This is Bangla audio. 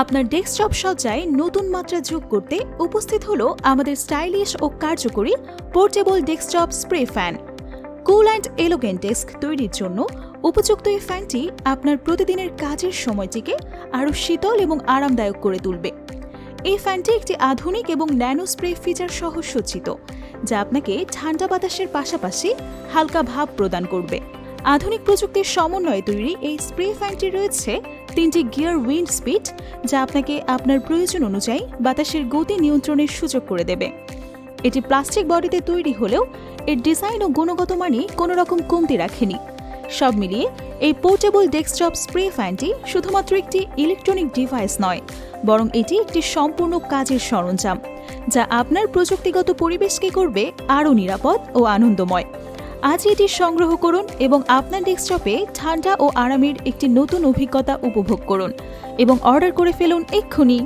আপনার ডেস্কটপ সজ্জায় নতুন মাত্রা যোগ করতে উপস্থিত হলো আমাদের স্টাইলিশ ও কার্যকরী portable desktop spray fan. Cool and elegant desk তৈরির জন্য উপযুক্ত এই ফ্যানটি আপনার প্রতিদিনের কাজের সময়টিকে আরও শীতল এবং আরামদায়ক করে তুলবে। এই ফ্যানটি একটি আধুনিক এবং ন্যানো স্প্রে ফিচার সহ সজ্জিত, যা আপনাকে ঠান্ডা বাতাসের পাশাপাশি হালকা ভাব প্রদান করবে। আধুনিক প্রযুক্তির সমন্বয়ে তৈরি এই স্প্রে ফ্যানটি রয়েছে তিনটি গিয়ার উইন্ড স্পিড, যা আপনাকে আপনার প্রয়োজন অনুযায়ী বাতাসের গতি নিয়ন্ত্রণের সুযোগ করে দেবে। এটি প্লাস্টিক বডিতে তৈরি হলেও এর ডিজাইন ও গুণগত মানে কোনো রকম কমতি রাখেনি। সব মিলিয়ে এই পোর্টেবল ডেস্কটপ স্প্রে ফ্যানটি শুধুমাত্র একটি ইলেকট্রনিক ডিভাইস নয়, বরং এটি একটি সম্পূর্ণ কাজের সরঞ্জাম, যা আপনার প্রযুক্তিগত পরিবেশকে করবে আরও নিরাপদ ও আনন্দময়। আজই এটি সংগ্রহ করুন এবং আপনার ডেস্কটপে ঠান্ডা ও আরামের একটি নতুন অভিজ্ঞতা উপভোগ করুন এবং অর্ডার করে ফেলুন এক্ষুনি।